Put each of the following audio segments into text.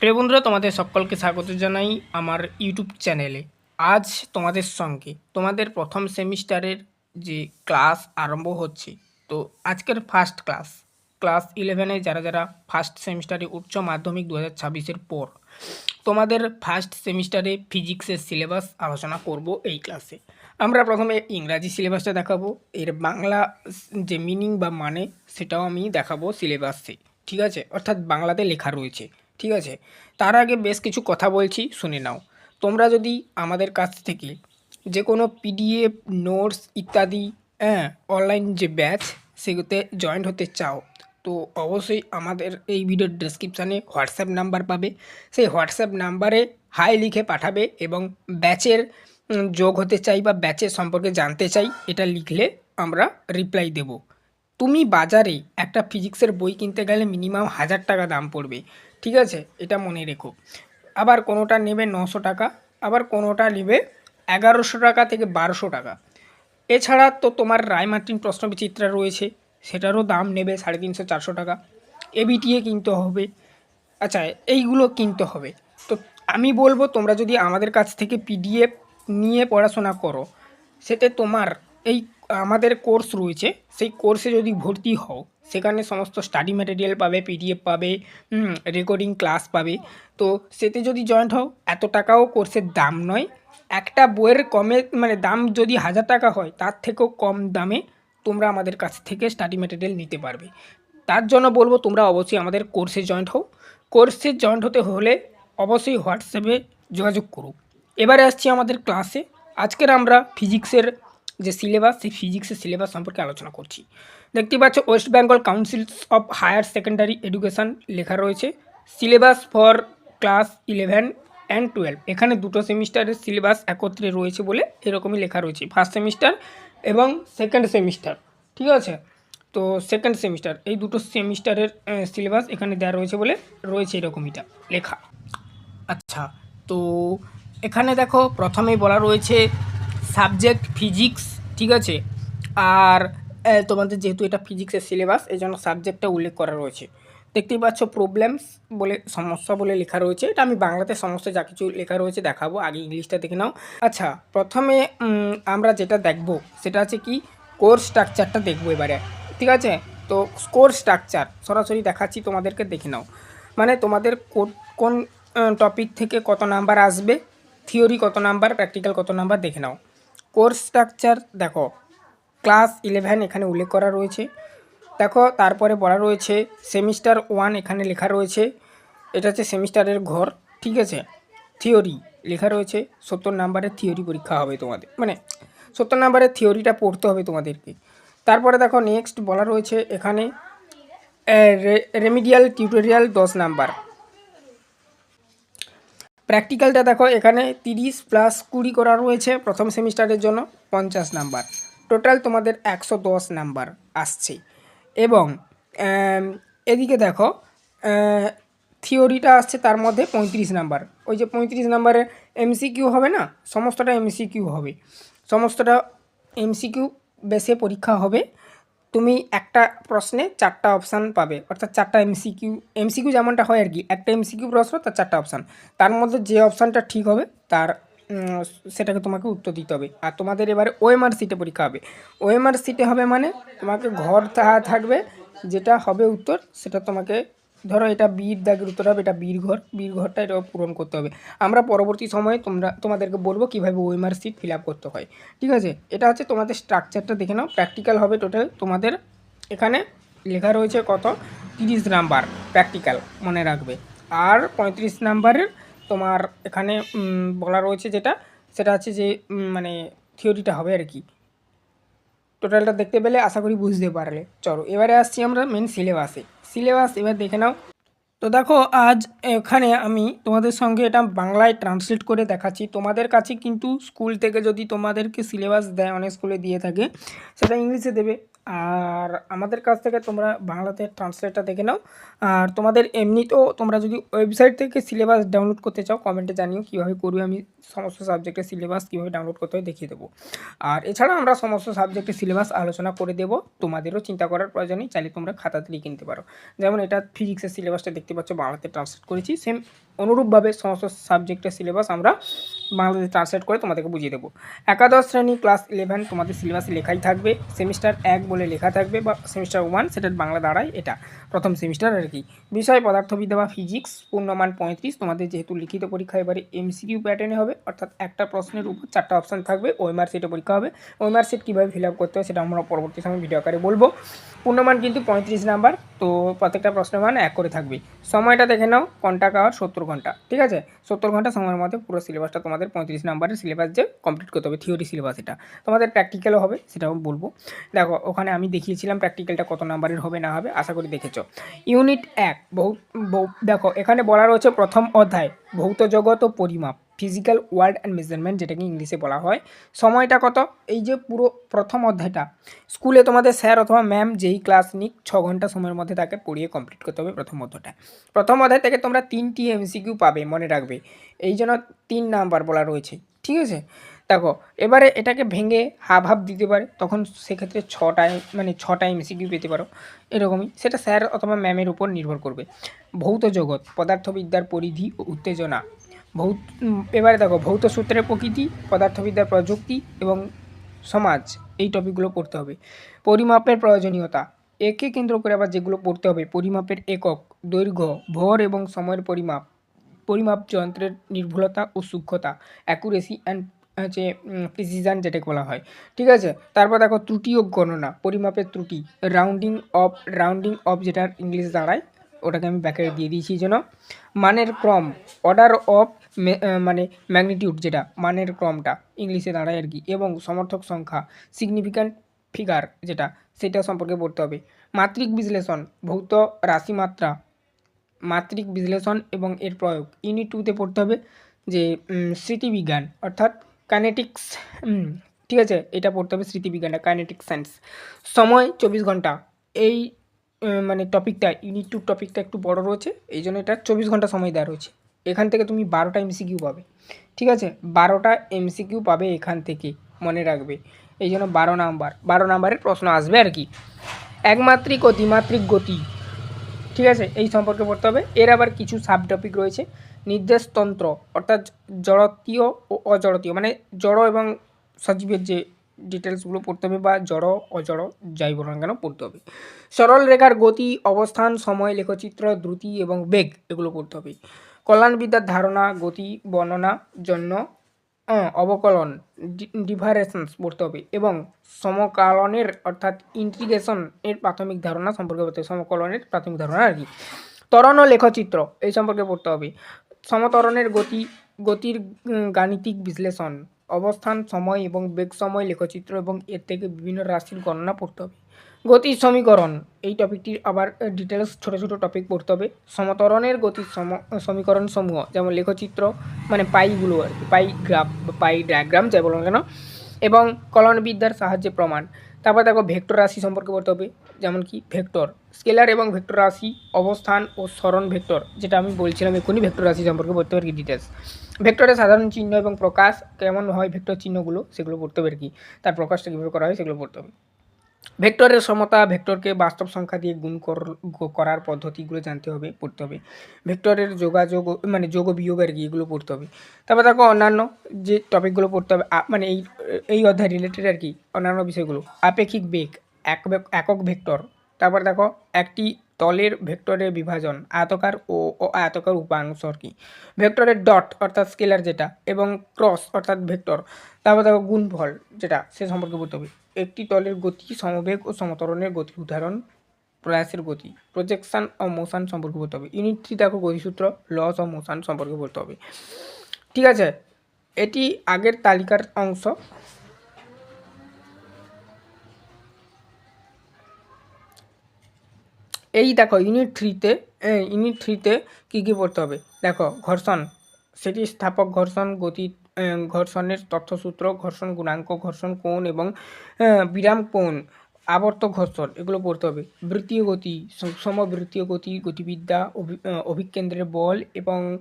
প্রিয় বন্ধুরা, তোমাদের সকলকে স্বাগত জানাই আমার ইউটিউব চ্যানেলে। আজ তোমাদের সঙ্গে তোমাদের প্রথম সেমিস্টারের যে ক্লাস আরম্ভ হচ্ছে, তো আজকের ফার্স্ট ক্লাস ক্লাস ইলেভেনে যারা যারা ফার্স্ট সেমিস্টারে উচ্চ মাধ্যমিক দু হাজার পর তোমাদের ফার্স্ট সেমিস্টারে ফিজিক্সের সিলেবাস আলোচনা করব এই ক্লাসে আমরা প্রথমে ইংরাজি সিলেবাসটা দেখাবো, এর বাংলা যে মিনিং বা মানে সেটাও আমি দেখাবো সিলেবাসে ঠিক আছে? অর্থাৎ বাংলাতে লেখা রয়েছে। ঠিক আছে? তার আগে বেশ কিছু কথা বলছি, শুনে নাও। তোমরা যদি আমাদের কাছ থেকে যে কোনো পিডিএফ, নোটস ইত্যাদি হ্যাঁ অনলাইন যে ব্যাচ সেগুলোতে জয়েন্ট হতে চাও, তো অবশ্যই আমাদের এই ভিডিওর ডেসক্রিপশানে হোয়াটসঅ্যাপ নাম্বার পাবে। সেই হোয়াটসঅ্যাপ নাম্বারে হাই লিখে পাঠাবে এবং ব্যাচের যোগ হতে চাই বা ব্যাচের সম্পর্কে জানতে চাই, এটা লিখলে আমরা রিপ্লাই দেব। তুমি বাজারে একটা ফিজিক্সের বই কিনতে গেলে মিনিমাম হাজার টাকা দাম পড়বে। ঠিক আছে? এটা মনে রেখো। আবার কোনোটা নেবে নশো টাকা, আবার কোনোটা নেবে এগারোশো টাকা থেকে বারোশো টাকা। এছাড়া তো তোমার রায়মার্টিন প্রশ্নবিচিত্রা রয়েছে, সেটারও দাম নেবে সাড়ে তিনশো চারশো টাকা। এবিটিএ কিনতে হবে। আচ্ছা এইগুলো কিনতে হবে। তো আমি বলব, তোমরা যদি আমাদের কাছ থেকে পিডিএফ নিয়ে পড়াশোনা করো, সেতে তোমার এই আমাদের কোর্স রয়েছে, সেই কোর্সে যদি ভর্তি হও, সেখানে সমস্ত স্টাডি ম্যাটেরিয়াল পাবে পিডিএফ পাবে রেকর্ডিং ক্লাস পাবে, তো সেতে যদি জয়েন্ট হও, এত টাকাও কোর্সের দাম নয়। একটা বইয়ের কমে মানে দাম যদি হাজার টাকা হয়, তার থেকেও কম দামে তোমরা আমাদের কাছ থেকে স্টাডি ম্যাটেরিয়াল নিতে পারবে। তার জন্য বলব, তোমরা অবশ্যই আমাদের কোর্সে জয়েন্ট হও। কোর্সে জয়েন্ট হতে হলে অবশ্যই হোয়াটসঅ্যাপে যোগাযোগ করো। এবারে আসছি আমাদের ক্লাসে আজকের আমরা ফিজিক্সের যে সিলেবাস, সেই ফিজিক্সের সিলেবাস সম্পর্কে আলোচনা করছি। দেখতে পাচ্ছ, West Bengal council of higher secondary education লেখা রয়েছে। Syllabus for class eleven and twelve. এখানে দুটো সেমিস্টারের সিলেবাস একত্রে রয়েছে বলে এরকমই লেখা রয়েছে। ফার্স্ট সেমিস্টার এবং সেকেন্ড সেমিস্টার। ঠিক আছে? তো সেকেন্ড সেমিস্টার, এই দুটো সেমিস্টারের সিলেবাস এখানে দেওয়া রয়েছে বলে রয়েছে এরকমইটা লেখা। আচ্ছা তো এখানে দেখো, প্রথমেই বলা রয়েছে সাবজেক্ট ফিজিক্স, ঠিক আছে? আর তোমাদের যেহেতু এটা ফিজিক্সের সিলেবাস এই জন্য সাবজেক্টটা উল্লেখ করা রয়েছে। দেখতেই পাচ্ছ প্রবলেমস বলে, সমস্যা বলে লেখা রয়েছে। এটা আমি বাংলাতে সমস্যা যা কিছু লেখা রয়েছে দেখাবো, আগে ইংলিশটা দেখে নাও। আচ্ছা প্রথমে আমরা যেটা দেখব, সেটা আছে কি কোর্স স্ট্রাকচারটা দেখব এবারে, ঠিক আছে? তো কোর্স স্ট্রাকচার সরাসরি দেখাচ্ছি তোমাদেরকে দেখে নাও। মানে তোমাদের কোন টপিক থেকে কত নাম্বার আসবে থিওরি কত নাম্বার প্র্যাকটিক্যাল কত নাম্বার দেখে নাও। কোর্স স্ট্রাকচার, দেখো, ক্লাস ইলেভেন এখানে উল্লেখ করা রয়েছে। দেখো, তারপরে বলা রয়েছে, সেমিস্টার ওয়ান এখানে লেখা রয়েছে, এটা হচ্ছে সেমিস্টারের ঘর, ঠিক আছে? থিওরি লেখা রয়েছে, সত্তর নাম্বারের থিওরি পরীক্ষা হবে তোমাদের মানে সত্তর নাম্বারের থিওরিটা পড়তে হবে তোমাদেরকে। তারপরে দেখো নেক্সট বলা রয়েছে এখানে রেমিডিয়াল টিউটোরিয়াল দশ নাম্বার। প্র্যাকটিক্যালটা দেখো, এখানে তিরিশ প্লাস কুড়ি করা রয়েছে প্রথম সেমিস্টারের জন্য পঞ্চাশ নাম্বার টোটাল তোমাদের একশো দশ নাম্বার আসছে। এবং এদিকে দেখো থিওরিটা আসছে তার মধ্যে পঁয়ত্রিশ নাম্বার ওই যে পঁয়ত্রিশ নাম্বারের এমসিকিউ হবে না? সমস্তটা এমসিকিউ হবে। সমস্তটা এমসিকিউ বেসে পরীক্ষা হবে। তুমি একটা প্রশ্নে চারটা অপশান পাবে। অর্থাৎ চারটা এমসিকিউ এমসিকিউ যেমনটা হয় আর কি, একটা এমসিকিউ প্রশ্ন, তার চারটা অপশান তার মধ্যে যে অপশানটা ঠিক হবে, তার সেটাকে তোমাকে উত্তর দিতে হবে। আর তোমাদের এবারে ওএমআর সিটে পরীক্ষা হবে। ওএমআর সিটে হবে মানে তোমাকে ঘর থাকবে, যেটা হবে উত্তর, সেটা তোমাকে ধরো এটা বীর দাগের উত্তর হবে, এটা বীর ঘর। বীর ঘরটা এটা পূরণ করতে হবে। আমরা পরবর্তী সময়ে তোমরা, তোমাদেরকে বলব কীভাবে ওয়েমার সিট ফিল আপ করতে হয়। ঠিক আছে? এটা হচ্ছে তোমাদের স্ট্রাকচারটা দেখে নাও। প্র্যাকটিক্যাল হবে টোটাল তোমাদের এখানে লেখা রয়েছে কত? তিরিশ নাম্বার প্র্যাকটিক্যাল মনে রাখবে। আর পঁয়ত্রিশ নাম্বারের তোমার এখানে বলা রয়েছে যেটা, সেটা হচ্ছে যে মানে থিওরিটা হবে আর কি। টোটালটা দেখতে পেলে আশা করি বুঝতে পারলে। চলো, এবারে আসছি আমরা মেন সিলেবাসে সিলেবাস, এবার দেখে নাও। তো দেখো, আজ এখানে আমি তোমাদের সঙ্গে এটা বাংলায় ট্রান্সলেট করে দেখাচ্ছি। তোমাদের কাছে কিন্তু স্কুল থেকে যদি তোমাদেরকে সিলেবাস দেয়, অনেক স্কুলে দিয়ে থাকে, সেটা ইংলিশে দেবে। আর আমাদের কাছ থেকে তোমরা বাংলাতে ট্রান্সলেটটা দেখে নাও। আর তোমাদের এমনিতেও তোমরা যদি ওয়েবসাইট থেকে সিলেবাস ডাউনলোড করতে চাও কমেন্টে জানিও কীভাবে করবে, আমি সমস্ত সাবজেক্টের সিলেবাস কীভাবে ডাউনলোড করতে হয় দেখিয়ে দেবো। আর এছাড়া আমরা সমস্ত সাবজেক্টের সিলেবাস আলোচনা করে দেবো। তোমাদেরও চিন্তা করার প্রয়োজন নেই, চাইলে তোমরা খাতাতে লিখে নিতে পারো। যেমন এটা ফিজিক্সের সিলেবাসটা দেখতে পাচ্ছ, বাংলাতে ট্রান্সলেট করেছি। সেম অনুরূপভাবে সমস্ত সাবজেক্টের সিলেবাস আমরা বাংলাতে ট্রান্সলেট করে তোমাদেরকে বুঝিয়ে দেবো। একাদশ শ্রেণি ক্লাস ইলেভেন তোমাদের সিলেবাসে লেখাই থাকবে। সেমিস্টার এক বলে লেখা থাকবে বা সেমিস্টার ওয়ান সেটার বাংলা দাঁড়ায় এটা। প্রথম সেমিস্টার আর কি। বিষয় পদার্থবিদ্যা বা ফিজিক্স পূর্ণমান পঁয়ত্রিশ তোমাদের যেহেতু লিখিত পরীক্ষা এবারে এমসিকিউ প্যাটার্নে হবে, অর্থাৎ একটা প্রশ্নের উপর চারটা অপশান থাকবে ওএমআর সিটে পরীক্ষা হবে। ওএমআর সিট কীভাবে ফিল আপ করতে হয় সেটা আমরা পরবর্তী সময় ভিডিও আকারে বলব। পূর্ণমান কিন্তু পঁয়ত্রিশ নাম্বার তো প্রত্যেকটা প্রশ্নের মান এক করে থাকবে। সময়টা দেখে নাও, ঘণ্টা কাওয়ার সত্তর ঘণ্টা, ঠিক আছে? সত্তর ঘণ্টা সময়ের মধ্যে পুরো সিলেবাসটা তোমাদের পঁয়ত্রিশ নাম্বারের সিলেবাস যে কমপ্লিট করতে হবে থিওরি সিলেবাস এটা। তোমাদের প্র্যাকটিক্যালও হবে, সেটাও বলব। দেখো, ওখানে আমি দেখিয়েছিলাম প্র্যাকটিক্যালটা কত নাম্বারের হবে, না হবে, আশা করি দেখেছ। ইউনিট এক বহু, দেখো, এখানে বলা রয়েছে প্রথম অধ্যায়, ভৌত জগৎ ও পরিমাপ। ফিজিক্যাল ওয়ার্ড অ্যান্ড মেজারমেন্ট যেটাকে ইংলিশে বলা হয়। সময়টা কত? এই যে পুরো প্রথম অধ্যায়টা। স্কুলে তোমাদের স্যার অথবা ম্যাম যেই ক্লাস নিক, ছ ঘণ্টা সময়ের মধ্যে তাকে পড়িয়ে কমপ্লিট করতে হবে প্রথম অধ্যায়টা। প্রথম অধ্যায় থেকে তোমরা তিনটি এমসিকিউ পাবে, মনে রাখবে। এই জন্য তিন নাম্বার বলা রয়েছে। ঠিক আছে? দেখো, এবারে এটাকে ভেঙে হাফ হাফ দিতে পারে, তখন সেক্ষেত্রে ছটায় মানে ছটা এমসিকিউ পেতে পারো। এরকমই। সেটা স্যার অথবা ম্যামের উপর নির্ভর করবে। ভৌত জগৎ, পদার্থবিদ্যার পরিধি ও উত্তেজনা। ভৌত এবারে দেখো, ভৌত সূত্রের প্রকৃতি, পদার্থবিদ্যার প্রযুক্তি এবং সমাজ, এই টপিকগুলো পড়তে হবে। পরিমাপের প্রয়োজনীয়তা, একে কেন্দ্র করে আবার যেগুলো পড়তে হবে, পরিমাপের একক, দৈর্ঘ্য, ভর এবং সময়ের পরিমাপ পরিমাপ যন্ত্রের নির্ভুলতা ও সূক্ষ্মতা অ্যাকুরেসি অ্যান্ড হচ্ছে প্রিসিশন যেটাকে বলা হয়। ঠিক আছে? তারপর দেখো, ত্রুটি ও গণনা, পরিমাপের ত্রুটি রাউন্ডিং অফ রাউন্ডিং অফ যেটা ইংলিশ দাঁড়ায়, ওটাকে আমি ব্যাকে দিয়ে দিয়েছি যেন মানের ক্রম অর্ডার অফ মানে ম্যাগনিটিউড যেটা, মানের ক্রমটা ইংলিশে দাঁড়ায় আর কি, এবং সমর্থক সংখ্যা সিগনিফিক্যান্ট ফিগার যেটা, সেটা সম্পর্কে পড়তে হবে। মাত্রিক বিশ্লেষণ, ভৌত রাশিমাত্রা, মাত্রিক বিশ্লেষণ এবং এর প্রয়োগ ইউনিট টুতে পড়তে হবে, যে স্মৃতিবিজ্ঞান, অর্থাৎ কাইনেটিক্স ঠিক আছে, এটা পড়তে হবে স্মৃতিবিজ্ঞানটা কাইনেটিক সায়েন্স সময়, চব্বিশ ঘণ্টা, এই মানে টপিকটা ইউনিট টু টপিকটা একটু বড় রয়েছে এই জন্য এটা চব্বিশ ঘণ্টা সময় দেওয়া রয়েছে। এখান থেকে তুমি বারোটা এমসিকিউ পাবে। ঠিক আছে? বারোটা এমসিকিউ পাবে এখান থেকে, মনে রাখবে। এই জন্য বারো নাম্বার। বারো নাম্বারের প্রশ্ন আসবে আর কি। একমাত্রিক ও দ্বিমাত্রিক গতি। ঠিক আছে? এই সম্পর্কে পড়তে হবে। এর আবার কিছু সাব টপিক রয়েছে নির্দেশতন্ত্র অর্থাৎ জড়তীয় ও অজড়তীয়। মানে জড় এবং সজীবের যে ডিটেলসগুলো পড়তে হবে বা জড়, অজড়, যাই বলো কেন, পড়তে হবে। সরল রেখার গতি, অবস্থান, সময়, লেখচিত্র, দ্রুতি এবং বেগ, এগুলো পড়তে হবে। কল্যাণবিদ্যার ধারণা, গতি, বর্ণনা, জন্য অবকলন ডিভারেশনস পড়তে হবে এবং সমকালনের অর্থাৎ ইন্টিগ্রেশন এর প্রাথমিক ধারণা সম্পর্কে পড়তে হবে। সমকলনের প্রাথমিক ধারণা আর কি। তরণ ও লেখচিত্র এই সম্পর্কে পড়তে হবে। সমতরণের গতি, গতির গাণিতিক বিশ্লেষণ, অবস্থান, সময় এবং বেগ সময় লেখচিত্র এবং এর থেকে বিভিন্ন রাশির গণনা পড়তে হবে। গতির সমীকরণ এই টপিকটির আবার ডিটেলস ছোট ছোট টপিক পড়তে হবে। সমতরণের গতির সম সমীকরণ সমূহ যেমন লেখচিত্র মানে পাইগুলো আর কি, পাই গ্রাফ, পাই ডায়াগ্রাম যাই বলুন কেন, এবং কলনবিদ্যার সাহায্যে প্রমাণ। তারপর দেখো ভেক্টর রাশি সম্পর্কে পড়তে হবে, যেমন কি ভেক্টর, স্কেলার এবং ভেক্টর রাশি, অবস্থান ও স্মরণ ভেক্টর, যেটা আমি বলছিলাম এক্ষুনি ভেক্টর রাশি সম্পর্কে পড়তে কি ডিটেলস ভেক্টরের সাধারণ চিহ্ন এবং প্রকাশ, কেমন হয় ভেক্টর চিহ্নগুলো, সেগুলো পড়তে হবে আর কি। তার প্রকাশটা কীভাবে করা হয় সেগুলো পড়তে হবে। ভেক্টরের সমতা, ভেক্টরকে বাস্তব সংখ্যা দিয়ে গুণ কর- করার পদ্ধতিগুলো জানতে হবে, পড়তে হবে। ভেক্টরের যোগাযোগ মানে যোগ বিয়োগ আর কি এগুলো পড়তে হবে। তারপর দেখো অন্যান্য যে টপিকগুলো পড়তে হবে মানে এই এই অধ্যায় রিলেটেড আর কি, অন্যান্য বিষয়গুলো। আপেক্ষিক বেগ এক, একক ভেক্টর। তারপর দেখো একটি তলের ভেক্টরের বিভাজন আয়তকার ও আয়তকার উপাংশ আর কি? ভেক্টরের ডট অর্থাৎ স্কেলার যেটা এবং ক্রস অর্থাৎ ভেক্টর তারপর দেখো গুণফল যেটা, সে সম্পর্কে বলতে হবে। একটি তলের গতি সমবেগ ও সমতরণের গতির উদাহরণ, প্রয়াসের গতি প্রজেকশন ও মোশান সম্পর্কে বলতে হবে। ইউনিট থ্রি দেখো গতিসূত্র লস ও মোশান সম্পর্কে বলতে হবে। ঠিক আছে? এটি আগের তালিকার অংশ। এই দেখো ইউনিট থ্রিতে ইউনিট থ্রিতে কী কী পড়তে হবে? দেখো, ঘর্ষণ। সেটি স্থাপক ঘর্ষণ, গতি ঘর্ষণের তথ্যসূত্র, ঘর্ষণ গুণাঙ্ক, ঘর্ষণ কোণ এবং বিরাম কোণ, আবর্ত ঘর্ষণ, এগুলো পড়তে হবে। বৃত্তীয় গতি সুষম বৃত্তীয় গতি, গতিবিদ্যা, অভি- অভিকেন্দ্রের বল এবং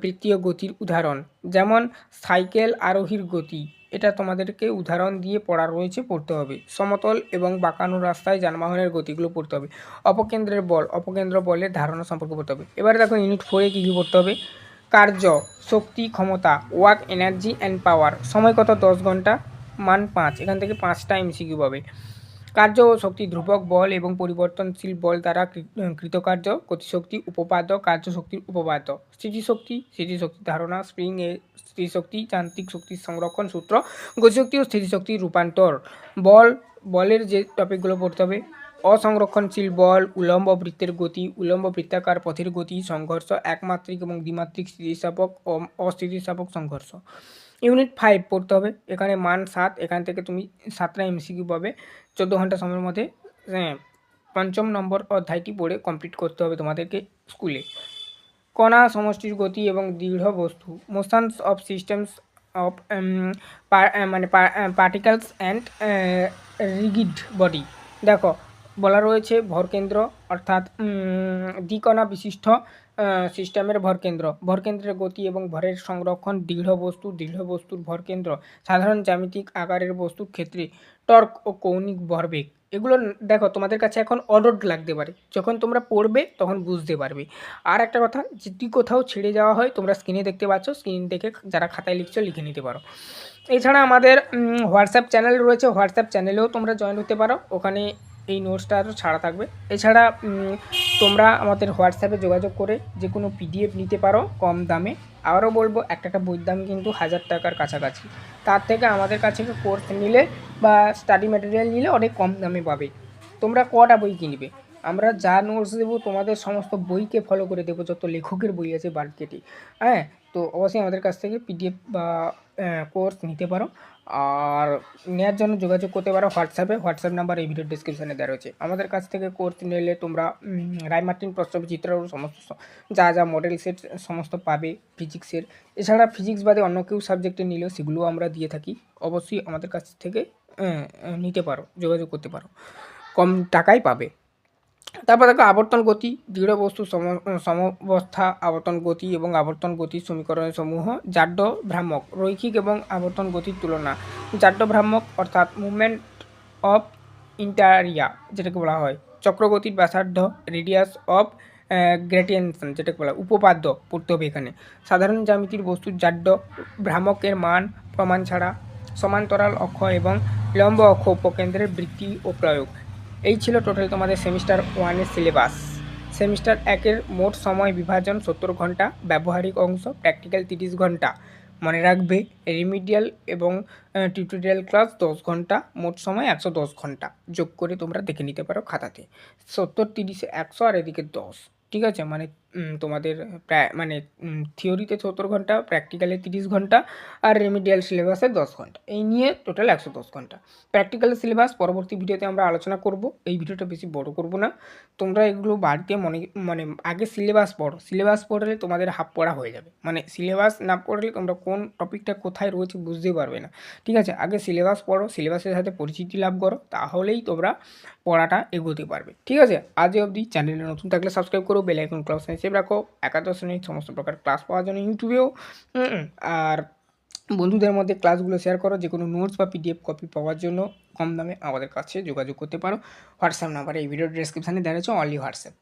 বৃত্তীয় গতির উদাহরণ। যেমন সাইকেল আরোহীর গতি এটা তোমাদেরকে উদাহরণ দিয়ে পড়া রয়েছে, পড়তে হবে। সমতল এবং বাঁকানো রাস্তায় যানবাহনের গতিগুলো পড়তে হবে। অপকেন্দ্রের বল, অপকেন্দ্র বলের ধারণা সম্পর্কে পড়তে হবে। এবারে দেখো ইউনিট ফোরে কী কী পড়তে হবে? কার্য, শক্তি, ক্ষমতা ওয়ার্ক এনার্জি অ্যান্ড পাওয়ার সময় কত? দশ ঘণ্টা। মান পাঁচ। এখান থেকে পাঁচটা এমসিকিউ পাবে। কার্য ও শক্তি ধ্রুবক বল এবং পরিবর্তনশীল বল দ্বারা কৃতকার্য, গতিশক্তি, উপপাদ্য, কার্যশক্তির উপপাদ্য। স্থিতিশক্তি স্থিতিশক্তির ধারণা, স্প্রিং এ স্থিতিশক্তি, যান্ত্রিক শক্তির সংরক্ষণ সূত্র, গতিশক্তি ও স্থিতিশক্তির রূপান্তর। বল, বলের যে টপিকগুলো পড়তে হবে, অসংরক্ষণশীল বল, উলম্ব বৃত্তের গতি, উলম্ব বৃত্তাকার পথের গতি, সংঘর্ষ, একমাত্রিক এবং দ্বিমাত্রিক স্থিতিস্থাপক ও অস্থিতিস্থাপক সংঘর্ষ। ইউনিট ফাইভ পড়তে হবে। এখানে মান সাত এখান থেকে তুমি সাতটা এমসিকিউ পাবে। চোদ্দ ঘণ্টা সময়ের মধ্যে হ্যাঁ, পঞ্চম নম্বর অধ্যায়টি পড়ে কমপ্লিট করতে হবে তোমাদেরকে স্কুলে। কণা সমষ্টির গতি এবং দৃঢ় বস্তু মোশনস অফ সিস্টেমস অফ মানে পার্টিকেলস অ্যান্ড রিগিড বডি দেখো বলা রয়েছে ভরকেন্দ্র অর্থাৎ দ্বিকণা বিশিষ্ট সিস্টেমের ভরকেন্দ্র ভরকেন্দ্রের গতি এবং ভরের সংরক্ষণ দৃঢ় বস্তু, দৃঢ় বস্তুর ভরকেন্দ্র সাধারণ জ্যামিতিক আকারের বস্তুর ক্ষেত্রে টর্ক ও কৌণিক ভরবেগ। এগুলো দেখো, তোমাদের কাছে এখন অডট লাগতে পারে। যখন তোমরা পড়বে, তখন বুঝতে পারবে। আর একটা কথা যদি কোথাও ছেড়ে যাওয়া হয়, তোমরা স্ক্রিনে দেখতে পাচ্ছ স্ক্রিন দেখে যারা খাতায় লিখছো, লিখে নিতে পারো। এছাড়া আমাদের হোয়াটসঅ্যাপ চ্যানেল রয়েছে। হোয়াটসঅ্যাপ চ্যানেলেও তোমরা জয়েন হতে পারো। ওখানে এই নোটসটা আরও ছাড়া থাকবে। এছাড়া তোমরা আমাদের হোয়াটসঅ্যাপে যোগাযোগ করে যে কোনো পিডিএফ নিতে পারো কম দামে। আবারও বলব, একটা একটা বইয়ের দাম কিন্তু হাজার টাকার কাছাকাছি। তার থেকে আমাদের কাছে কোর্স নিলে বা স্টাডি ম্যাটেরিয়াল নিলে অনেক কম দামে পাবে। তোমরা কটা বই কিনবে? আমরা যা নোটস দেবো, তোমাদের সমস্ত বইকে ফলো করে দেবো, যত লেখকের বই আছে মার্কেটে হ্যাঁ তো অবশ্যই আমাদের কাছ থেকে পিডিএফ বা কোর্স নিতে পারো। আর নেওয়ার জন্য যোগাযোগ করতে পারো হোয়াটসঅ্যাপে। হোয়াটসঅ্যাপ নাম্বার এই ভিডিও ডিসক্রিপশানে দেওয়া রয়েছে। আমাদের কাছ থেকে কোর্স নিলে তোমরা রায়মার্টিন প্রস্তাবিত চিত্র সমস্ত যা যা মডেল সেট সমস্ত পাবে ফিজিক্সের এছাড়া ফিজিক্স বাদে অন্য কেউ সাবজেক্টে নিলেও সেগুলোও আমরা দিয়ে থাকি। অবশ্যই আমাদের কাছ থেকে নিতে পারো, যোগাযোগ করতে পারো। কম টাকায় পাবে। তারপর দেখো আবর্তন গতি, দৃঢ় বস্তু সম- সমবস্থা, আবর্তন গতি এবং আবর্তন গতির সমীকরণের সমূহ, জাড্য ভ্রামক, রৈখিক এবং আবর্তন গতির তুলনা। জাড্য ভ্রামক অর্থাৎ মুভমেন্ট অফ ইন্টারিয়া যেটাকে বলা হয়। চক্রগতির ব্যাসার্ধ রেডিয়াস অফ গ্রেটিয়েনশন যেটাকে বলা হয়। উপপাদ্য পড়তে হবে এখানে। সাধারণ জ্যামিতির বস্তুর জাড্য ভ্রামকের মান, প্রমাণ ছাড়া, সমান্তরাল অক্ষ এবং লম্ব অক্ষ উপকেন্দ্রের বৃত্তি ও প্রয়োগ। এই ছিল টোটাল তোমাদের সেমিস্টার ওয়ানের সিলেবাস। সেমিস্টার একের মোট সময় বিভাজন সত্তর ঘণ্টা, ব্যবহারিক অংশ প্র্যাকটিক্যাল তিরিশ ঘণ্টা। মনে রাখবে, রিমিডিয়াল এবং টিউটোরিয়াল ক্লাস দশ ঘণ্টা, মোট সময় একশো দশ ঘণ্টা। যোগ করে তোমরা দেখে নিতে পারো খাতাতে। সত্তর, তিরিশে একশো আর এদিকে দশ। ঠিক আছে? মানে তোমাদের মানে থিওরিতে সত্তর ঘণ্টা প্র্যাকটিক্যালে তিরিশ ঘণ্টা, আর রেমিডিয়াল সিলেবাসে দশ ঘণ্টা। এই নিয়ে টোটাল একশো দশ ঘণ্টা। প্র্যাকটিক্যাল সিলেবাস পরবর্তী ভিডিওতে আমরা আলোচনা করব। এই ভিডিওটা বেশি বড় করব না। তোমরা এগুলো বাড়িতে মনে মানে আগে সিলেবাস পড়ো। সিলেবাস পড়লে তোমাদের হাফ পড়া হয়ে যাবে। মানে সিলেবাস না পড়লে তোমরা কোন টপিকটা কোথায় রয়েছে বুঝতে পারবে না। ঠিক আছে? আগে সিলেবাস পড়ো। সিলেবাসের সাথে পরিচিতি লাভ করো। তাহলেই তোমরা পড়াটা এগোতে পারবে। ঠিক আছে? আজ অবধি চ্যানেলে নতুন থাকলে সাবস্ক্রাইব করো। বেল আইকন ক্লাস সেভ রাখো একাদশ শ্রেণির সমস্ত প্রকার ক্লাস পাওয়ার জন্য ইউটিউবেও আর বন্ধুদের মধ্যে ক্লাসগুলো শেয়ার করো যে কোনো নোটস বা পিডিএফ কপি পাওয়ার জন্য কম দামে আমাদের কাছে যোগাযোগ করতে পারো। হোয়াটসঅ্যাপ নাম্বারে এই ভিডিও ডিসক্রিপশানে দেওয়া রয়েছে অনলি হোয়াটসঅ্যাপ